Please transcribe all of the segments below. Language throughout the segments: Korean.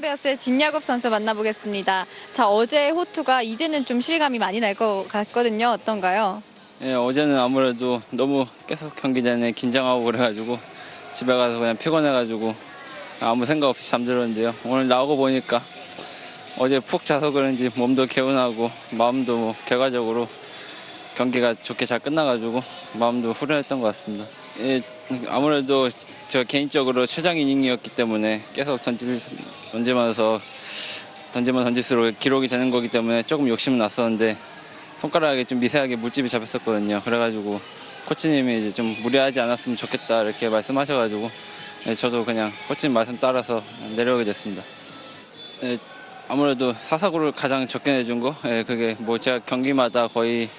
베어스의 진야곱 선수 만나보겠습니다. 자, 어제 호투가 이제는 좀 실감이 많이 날 것 같거든요. 어떤가요? 예, 어제는 아무래도 너무 계속 경기 전에 긴장하고 그래가지고 집에 가서 그냥 피곤해가지고 아무 생각 없이 잠들었는데요. 오늘 나오고 보니까 어제 푹 자서 그런지 몸도 개운하고 마음도 뭐 결과적으로 경기가 좋게 잘 끝나가지고 마음도 후련했던 것 같습니다. 예, 아무래도 저 개인적으로 최장 이닝이었기 때문에 계속 던질, 던지면서 던지면 던질수록 기록이 되는 거기 때문에 조금 욕심은 났었는데 손가락에 좀 미세하게 물집이 잡혔었거든요. 그래가지고 코치님이 이제 좀 무리하지 않았으면 좋겠다 이렇게 말씀하셔가지고 예, 저도 그냥 코치님 말씀 따라서 내려오게 됐습니다. 예, 아무래도 사사구를 가장 적게 내준 거, 예, 그게 뭐 제가 경기마다 거의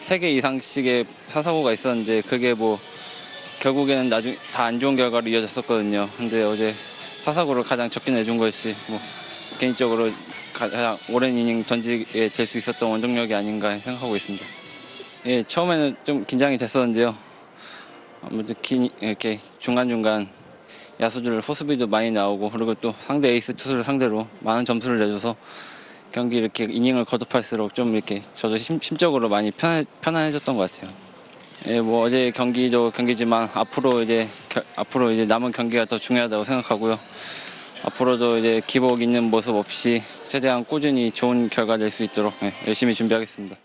세 개 이상씩의 사사구가 있었는데 그게 뭐 결국에는 나중 다 안 좋은 결과로 이어졌었거든요. 근데 어제 사사구를 가장 적게 내준 것이 뭐 개인적으로 가장 오랜 이닝 던지게 될 수 있었던 원동력이 아닌가 생각하고 있습니다. 예, 처음에는 좀 긴장이 됐었는데요. 아무래도 긴, 이렇게 중간중간 야수들 호수비도 많이 나오고 그리고 또 상대 에이스 투수를 상대로 많은 점수를 내줘서 경기 이렇게 이닝을 거듭할수록 좀 이렇게 저도 심, 심적으로 많이 편해, 편안해졌던 것 같아요. 예, 뭐 어제 경기도 경기지만 앞으로 이제 겨- 앞으로 이제 남은 경기가 더 중요하다고 생각하고요. 앞으로도 이제 기복 있는 모습 없이 최대한 꾸준히 좋은 결과 낼 수 있도록 예, 열심히 준비하겠습니다.